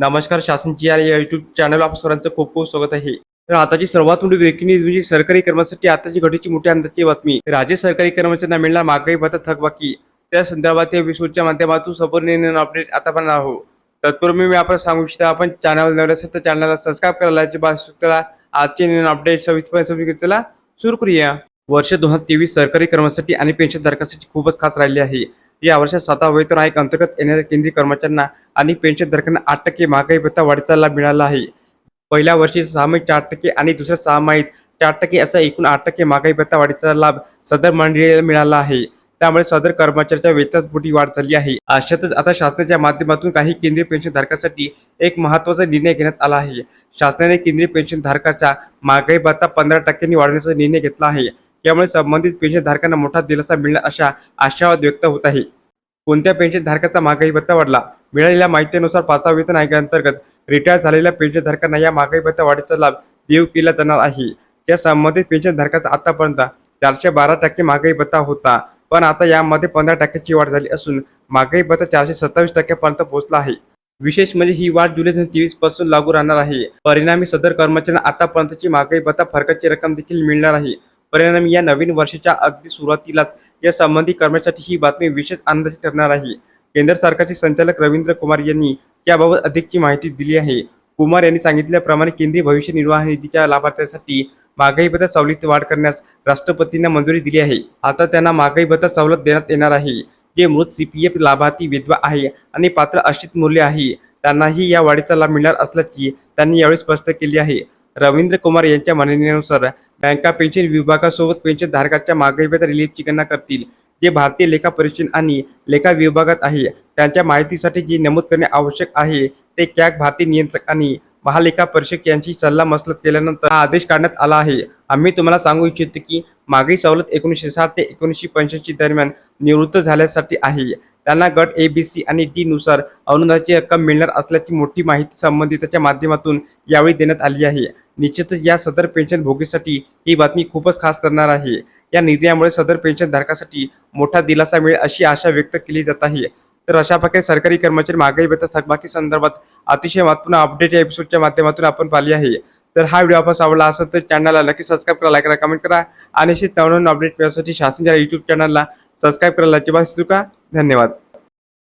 नमस्कार शासनची या YouTube channel आप सर्वांचं खूप खूप स्वागत आहे. तर आताची सर्वात मोठी ब्रेकिंग न्यूज म्हणजे सरकारी कर्मचारी आताची घडीची मोठी अंदाजची बातमी. राज्य सरकारी कर्मचाऱ्यांना मिळणार महागाई भत्ता थकबाकी. त्या संदर्भात या एपिसोडच्या माध्यमातून संपूर्ण अपडेट आता पण आहोत. तत्पूर्वी मी आपण सांगू इच्छितो आपण चॅनल नवीन असेल तर चॅनलला सबस्क्राईब करायला चला आजचे नवीन अपडेट सविस्तर सविस्तर चला सुरू करूया. वर्ष दोन हजार तेवीस सरकारी कर्मचारी आणि पेन्शनधारकांसाठी खूपच खास राहिले आहे. या वर्षात सातवा वेतन आयोग अंतर्गत येणाऱ्या केंद्रीय कर्मचाऱ्यांना आणि पेन्शनधारकांना आठ टक्के महागाई भत्ता वाढीचा लाभ मिळाला आहे. पहिल्या वर्षी सहामाहीत चार टक्के आणि दुसऱ्या सहामाहीत चार टक्के असा एकूण आठ टक्के महागाई भत्ता वाढीचा लाभ सदर मंडळीला मिळाला आहे. त्यामुळे सदर कर्मचाऱ्याच्या वेतनात मोठी वाढ झाली आहे. अशातच आता शासनाच्या माध्यमातून काही केंद्रीय पेन्शनधारकांसाठी एक महत्त्वाचा निर्णय घेण्यात आला आहे. शासनाने केंद्रीय पेन्शनधारकाचा महागाई भत्ता पंधरा टक्क्यांनी वाढवण्याचा निर्णय घेतला आहे. यामुळे संबंधित पेन्शनधारकांना मोठा दिलासा मिळणार अशा आशावाद व्यक्त होत आहे. कोणत्या पेन्शनधारकाचा महागाई भत्ता वाढला? मिळालेल्या माहितीनुसार पाचवा वेतन आयोगाअंतर्गत रिटायर झालेल्या पेन्शनधारकांना या महागाई भत्ता वाढीचा लाभ देऊ केला जाणार आहे. त्या संबंधित पेन्शनधारकाचा आतापर्यंत चारशे बारा टक्के महागाई भत्ता होता पण आता यामध्ये पंधरा टक्क्याची वाढ झाली असून महागाई भत्ता चारशे सत्तावीस टक्क्यापर्यंत पोहोचला आहे. विशेष म्हणजे ही वाढ जुलै दोन तेवीसपासून लागू राहणार आहे. परिणामी सदर कर्मचाऱ्यांना आतापर्यंतची महागाई भत्ता फरकाची रक्कम देखील मिळणार आहे. परिणामी या नवीन वर्षाच्या अगदी सुरुवातीलाच. या संबंधी कर्मचारी ही बातमी विशेष आनंदाची ठरणार आहे. केंद्र सरकारचे संचालक रवींद्र कुमार यांनी याबाबत अधिकची माहिती दिली आहे. कुमार यांनी सांगितल्याप्रमाणे केंद्रीय भविष्य निर्वाह निधीच्या लाभार्थ्यांसाठी महागाई भत्ता सवलतीत वाढ करण्यास राष्ट्रपतींना मंजुरी दिली आहे. आता त्यांना महागाई भत्ता सवलत देण्यात येणार आहे. जे मृत सीपीएफ लाभार्थी विधवा आहे आणि पात्र अशित मूल्य आहे त्यांनाही या वाढीचा लाभ मिळणार असल्याची त्यांनी यावेळी स्पष्ट केली आहे. रवींद्र कुमार यांच्या म्हणण्यानुसार बँका पेन्शन विभागासोबत पेन्शन धारकाच्या महागाई रिलीफची गणना करतील. जे भारतीय लेखा परीक्षण आणि लेखा विभागात आहे त्यांच्या माहितीसाठी जे नमूद करणे आवश्यक आहे ते कॅग भारतीय नियंत्रक आणि महालेखा परीक्षक यांची सल्ला मसलत केल्यानंतर हा आदेश काढण्यात आला आहे. आम्ही तुम्हाला सांगू इच्छितो की मागील सवलत एकोणीसशे साठ ते एकोणीसशे पंच्याऐंशी दरम्यान निवृत्त झाल्यासाठी आहे. त्यांना गट ए बी सी आणि डी नुसार अनुदानाची रक्कम मिळणार असल्याची मोठी माहिती संबंधिताच्या माध्यमातून यावेळी देण्यात आली आहे. निश्चितच या सदर पेन्शन भोगीसाठी ही बातमी खूपच खास ठरणार आहे. या निर्णयामुळे सदर पेन्शन धारकासाठी मोठा दिलासा मिळेल अशी आशा व्यक्त केली जात आहे. तर अशा प्रकारे सरकारी कर्मचारी महागाई भत्ता थकबाकी संदर्भात अतिशय महत्त्वपूर्ण अपडेट या एपिसोडच्या माध्यमातून आपण पाहिली आहे. तर हा व्हिडिओ आपण आवडला असेल तर चॅनलला नक्की सबस्क्राईब करा लाईक करा कमेंट करा आणि अशी नवनवीन अपडेट मिळवण्यासाठी शासनाच्या युट्यूब चॅनलला सबस्क्राईब करायला अजिबात विसरू का धन्यवाद.